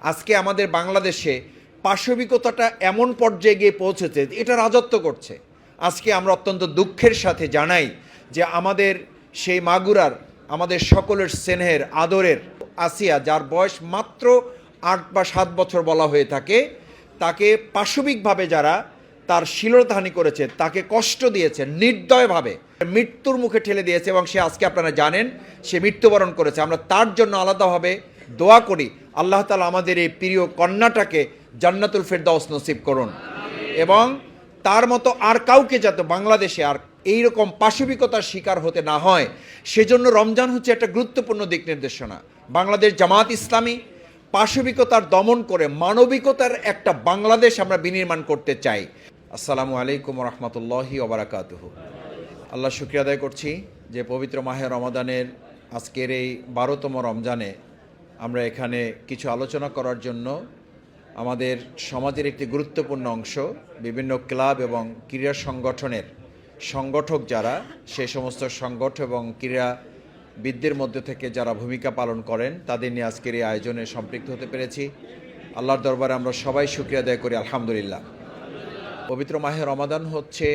আজকে আমাদের বাংলাদেশে পাশবিকতাটা এমন পর্যায়ে গিয়ে পৌঁছেছে, এটা রাজত্ব করছে। আজকে আমরা অত্যন্ত দুঃখের সাথে জানাই যে আমাদের সেই মাগুরার, আমাদের সকলের স্নেহের, আদরের আসিয়া, যার বয়স মাত্র আট বা সাত বছর বলা হয়ে থাকে, তাকে পাশবিকভাবে যারা তার শিলতাহানি করেছে, তাকে কষ্ট দিয়েছে, নির্দয়ভাবে মৃত্যুর মুখে ঠেলে দিয়েছে এবং সে আজকে আপনারা জানেন, সে মৃত্যুবরণ করেছে। আমরা তার জন্য আলাদাভাবে দোয়া করি। আল্লাহ তালা আমাদের এই প্রিয় কন্যাটাকে জান্নাতুল ফেরদাউস নসিব করুন। এবং তার মতো আর কাউকে যাতে বাংলাদেশে আর এইরকম পাশবিকতার শিকার হতে না হয়, সেজন্য রমজান হচ্ছে একটা গুরুত্বপূর্ণ দিক নির্দেশনা। বাংলাদেশ জামাত ইসলামী পাশবিকতার দমন করে মানবিকতার একটা বাংলাদেশ আমরা বিনির্মাণ করতে চাই। আসসালামু আলাইকুম রহমতুল্লাহি ওবরাকাতুহু আল্লাহ শুক্রিয়া আদায় করছি যে পবিত্র মাহে রমাদানের আজকের এই বারোতম রমজানে আমরা এখানে কিছু আলোচনা করার জন্য আমাদের সমাজের একটি গুরুত্বপূর্ণ অংশ, বিভিন্ন ক্লাব এবং ক্রীড়া সংগঠনের সংগঠক যারা, সে সমস্ত সংগঠন এবং ক্রীড়াবিদদের মধ্যে থেকে যারা ভূমিকা পালন করেন, তাদের নিয়ে আজকের এই আয়োজনে সম্পৃক্ত হতে পেরেছি। আল্লাহর দরবারে আমরা সবাই শুক্রিয়া আদায় করি, আলহামদুলিল্লাহ। পবিত্র মাহে রমাদান হচ্ছে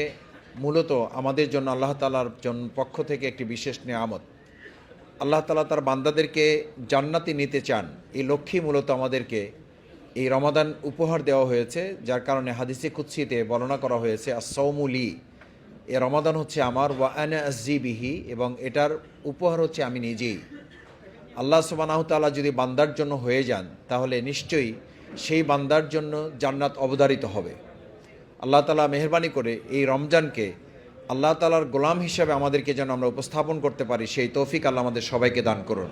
মূলত আমাদের জন্য, আল্লাহ তালার জন্য পক্ষ থেকে একটি বিশেষ নিয়ামত। আল্লাহ তালা তার বান্দাদেরকে জান্নাতি নিতে চান। এই লক্ষ্যেই মূলত আমাদেরকে এই রমাদান উপহার দেওয়া হয়েছে, যার কারণে হাদিসে কুৎসিতে বর্ণনা করা হয়েছে আসৌমুলি এ রমাদান হচ্ছে আমার, ওয়া বিহি, এবং এটার উপহার হচ্ছে আমি নিজেই। আল্লাহ সুবানাহ তাআলা যদি বান্দার জন্য হয়ে যান, তাহলে নিশ্চয়ই সেই বান্দার জন্য জান্নাত অবধারিত হবে। আল্লাহ তালা মেহরবানি করে এই রমজানকে আল্লাহ তালার গোলাম হিসাবে আমাদেরকে যেন আমরা উপস্থাপন করতে পারি, সেই তৌফিক আল্লাহ আমাদের সবাইকে দান করুন।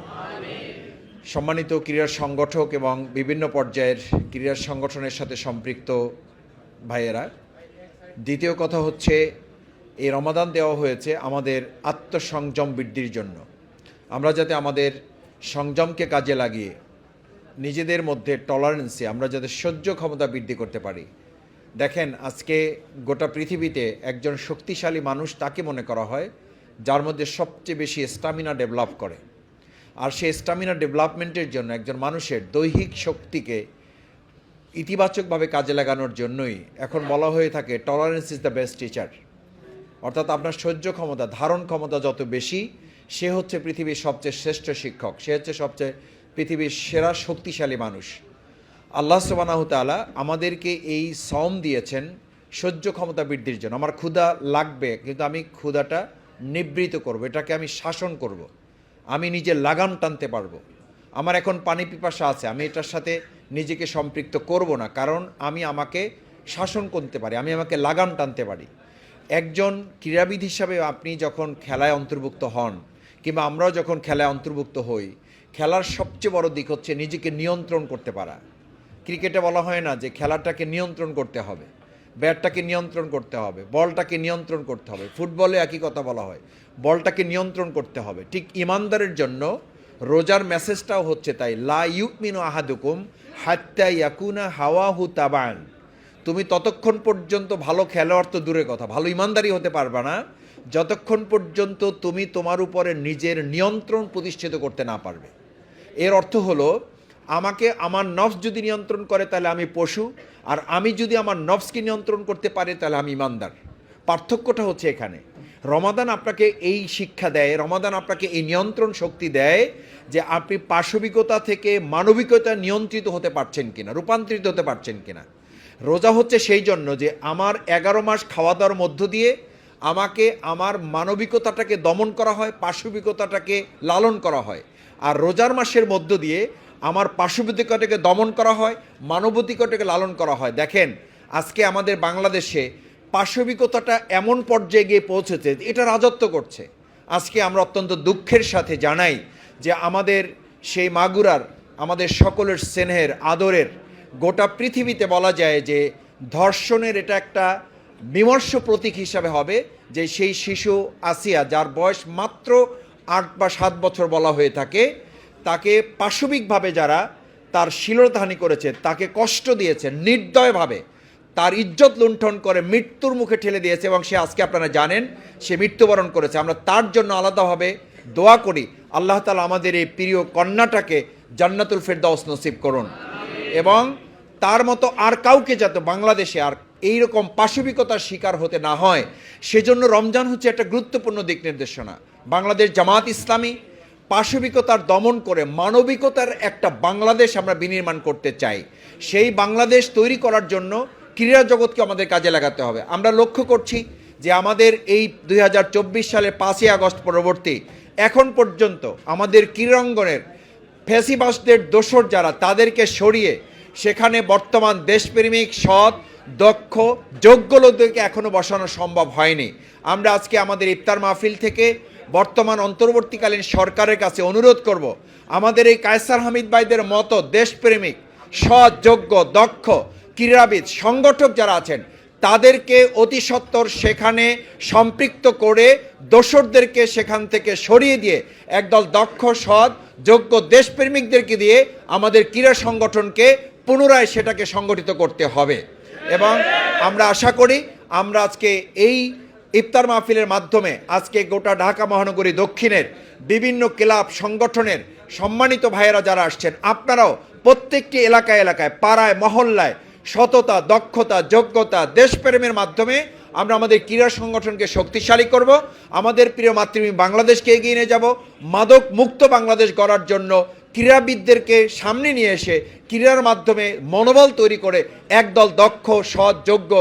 সম্মানিত ক্রীড়া সংগঠক এবং বিভিন্ন পর্যায়ের ক্রীড়া সংগঠনের সাথে সম্পৃক্ত ভাইয়েরা, দ্বিতীয় কথা হচ্ছে, এই রমাদান দেওয়া হয়েছে আমাদের আত্মসংযম বৃদ্ধির জন্য। আমরা যাতে আমাদের সংযমকে কাজে লাগিয়ে নিজেদের মধ্যে টলারেন্সে আমরা যাতে সহ্য ক্ষমতা বৃদ্ধি করতে পারি। দেখেন, আজকে গোটা পৃথিবীতে একজন শক্তিশালী মানুষ তাকে মনে করা হয় যার মধ্যে সবচেয়ে বেশি স্টামিনা ডেভেলপ করে। আর সেই স্টামিনা ডেভেলপমেন্টের জন্য একজন মানুষের দৈহিক শক্তিকে ইতিবাচকভাবে কাজে লাগানোর জন্যই এখন বলা হয়ে থাকে tolerance is the best teacher অর্থাৎ আপনার সহ্য ক্ষমতা, ধারণ ক্ষমতা যত বেশি, সে হচ্ছে পৃথিবীর সবচেয়ে শ্রেষ্ঠ শিক্ষক, সে হচ্ছে সবচেয়ে পৃথিবীর সেরা শক্তিশালী মানুষ। আল্লাহ সুবানাহ তালা আমাদেরকে এই সম দিয়েছেন সহ্য ক্ষমতা বৃদ্ধির জন্য। আমার ক্ষুধা লাগবে, কিন্তু আমি ক্ষুধাটা নিবৃত করব, এটাকে আমি শাসন করব। আমি নিজে লাগাম টানতে পারব। আমার এখন পানি পিপাসা আছে, আমি এটার সাথে নিজেকে সম্পৃক্ত করব না, কারণ আমি আমাকে শাসন করতে পারি, আমি আমাকে লাগাম টানতে পারি। একজন ক্রীড়াবিদ হিসাবে আপনি যখন খেলায় অন্তর্ভুক্ত হন, কিংবা আমরাও যখন খেলায় অন্তর্ভুক্ত হই, খেলার সবচেয়ে বড় দিক হচ্ছে নিজেকে নিয়ন্ত্রণ করতে পারা। ক্রিকেটে বলা হয় না যে খেলাটাকে নিয়ন্ত্রণ করতে হবে, ব্যাটটাকে নিয়ন্ত্রণ করতে হবে, বলটাকে নিয়ন্ত্রণ করতে হবে। ফুটবলে একই কথা বলা হয়, বলটাকে নিয়ন্ত্রণ করতে হবে। ঠিক ইমানদারের জন্য রোজার মেসেজটাও হচ্ছে তাই, লা ইউকমিনু আহাদুকুম হাত্তা ইয়াকুনা হাওয়াহু তাবান। তুমি ততক্ষণ পর্যন্ত ভালো খেলোয়াড় তো দূরের কথা, ভালো ইমানদারি হতে পারবে না, যতক্ষণ পর্যন্ত তুমি তোমার উপরে নিজের নিয়ন্ত্রণ প্রতিষ্ঠিত করতে না পারবে। এর অর্থ হলো আমাকে আমার নফস যদি নিয়ন্ত্রণ করে, তাহলে আমি পশু। আর আমি যদি আমার নফসকে নিয়ন্ত্রণ করতে পারি, তাহলে আমি ইমানদার। পার্থক্যটা হচ্ছে এখানে। রমাদান আপনাকে এই শিক্ষা দেয়, রমাদান আপনাকে এই নিয়ন্ত্রণ শক্তি দেয় যে আপনি পাশবিকতা থেকে মানবিকতা নিয়ন্ত্রিত হতে পারছেন কিনা, রূপান্তরিত হতে পারছেন কিনা। রোজা হচ্ছে সেই জন্য যে আমার এগারো মাস খাওয়া দাওয়ার মধ্য দিয়ে আমাকে আমার মানবিকতাটাকে দমন করা হয়, পাশবিকতাটাকে লালন করা হয়। আর রোজার মাসের মধ্য দিয়ে আমার পার্শ্ববিকতাকে দমন করা হয় মানবতিকতাকে লালন করা হয়। দেখেন, আজকে আমাদের বাংলাদেশে পাশবিকতাটা এমন পর্যায়ে গিয়ে পৌঁছেছে, এটা রাজত্ব করছে। আজকে আমরা অত্যন্ত দুঃখের সাথে জানাই যে আমাদের সেই মাগুরার, আমাদের সকলের স্নেহের, আদরের গোটা পৃথিবীতে বলা যায় যে ধর্ষণের এটা একটা বিমর্ষ প্রতীক হিসাবে হবে যে সেই শিশু আসিয়া, যার বয়স মাত্র আট বা সাত বছর বলা হয়ে থাকে তাকে পাশবিকভাবে যারা তার শিলতাহানি করেছে, তাকে কষ্ট দিয়েছে, নির্দয়ভাবে, তার ইজ্জত লুণ্ঠন করে মৃত্যুর মুখে ঠেলে দিয়েছে এবং সে আজকে আপনারা জানেন, সে মৃত্যুবরণ করেছে। আমরা তার জন্য আলাদাভাবে দোয়া করি, আল্লাহ তালা আমাদের এই প্রিয় কন্যাটাকে জান্নাতুল ফেরদাউস নসিব করুন। এবং তার মতো আর কাউকে যাতে বাংলাদেশে আর এইরকম পাশবিকতার শিকার হতে না হয়, সেজন্য রমজান হচ্ছে একটা গুরুত্বপূর্ণ দিক নির্দেশনা। বাংলাদেশ জামাত ইসলামী পাশবিকতার দমন করে মানবিকতার একটা বাংলাদেশ আমরা বিনির্মাণ করতে চাই। সেই বাংলাদেশ তৈরি করার জন্য ক্রীড়া জগৎকে আমাদের কাজে লাগাতে হবে। আমরা লক্ষ্য করছি যে আমাদের এই দু হাজার চব্বিশ সালের পাঁচই আগস্ট পরবর্তী এখন পর্যন্ত আমাদের ক্রীড়াঙ্গনের ফ্যাসিবাসদের দোসর যারা, তাদেরকে সরিয়ে সেখানে বর্তমান দেশপ্রেমিক, সৎ, দক্ষ, যোগ্য লোকদেরকে এখনও বসানো সম্ভব হয়নি। আমরা আজকে আমাদের ইফতার মাহফিল থেকে বর্তমান অন্তর্বর্তীকালীন সরকারের কাছে অনুরোধ করব, আমাদের এই কায়সার হামিদ ভাইদের মতো দেশপ্রেমিক সৎ যোগ্য দক্ষ, ক্রীড়াবিদ, সংগঠক যারা আছেন, তাদেরকে অতি সত্বর সেখানে সম্পৃক্ত করে দোসরদেরকে সেখান থেকে সরিয়ে দিয়ে একদল দক্ষ, সৎ, যোগ্য দেশপ্রেমিকদেরকে দিয়ে আমাদের ক্রীড়া সংগঠনকে পুনরায় সেটাকে সংগঠিত করতে হবে। এবং আমরা আশা করি আমরা আজকে এই ইফতার মাহফিলের মাধ্যমে আজকে গোটা ঢাকা মহানগরী দক্ষিণের বিভিন্ন ক্লাব সংগঠনের সম্মানিত ভাইয়েরা যারা আসছেন, আপনারাও প্রত্যেকটি এলাকায় এলাকায়, পাড়ায়, মহল্লায় সততা, দক্ষতা, যোগ্যতা, দেশপ্রেমের মাধ্যমে আমরা আমাদের ক্রীড়া সংগঠনকে শক্তিশালী করব। আমাদের প্রিয় মাতৃভূমি বাংলাদেশকে এগিয়ে নিয়ে যাব। মাদক মুক্ত বাংলাদেশ গড়ার জন্য ক্রীড়াবিদদেরকে সামনে নিয়ে এসে ক্রীড়ার মাধ্যমে মনোবল তৈরি করে একদল দক্ষ, সৎ, যোগ্য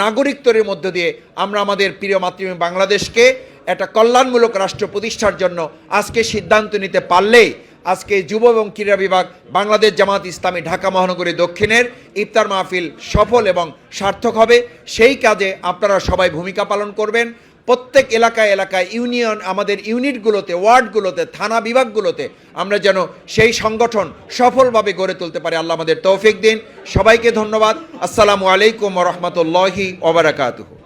নাগরিক তৈরির মধ্য দিয়ে আমরা আমাদের প্রিয় মাতৃভূমি বাংলাদেশকে একটা কল্যাণমূলক রাষ্ট্র প্রতিষ্ঠার জন্য আজকে সিদ্ধান্ত নিতে পারলেই আজকে যুব এবং ক্রীড়া বিভাগ বাংলাদেশ জামাত ইসলামী ঢাকা মহানগরী দক্ষিণের ইফতার মাহফিল সফল এবং সার্থক হবে। সেই কাজে আপনারা সবাই ভূমিকা পালন করবেন। প্রত্যেক এলাকায় এলাকায় ইউনিয়ন, আমাদের ইউনিটগুলোতে, ওয়ার্ডগুলোতে, থানা বিভাগগুলোতে আমরা যেন সেই সংগঠন সফলভাবে গড়ে তুলতে পারি। আল্লাহ আমাদের তৌফিক দিন। সবাইকে ধন্যবাদ। আসসালামু আলাইকুম রহমতুল্লাহি ওবরাকাতুহু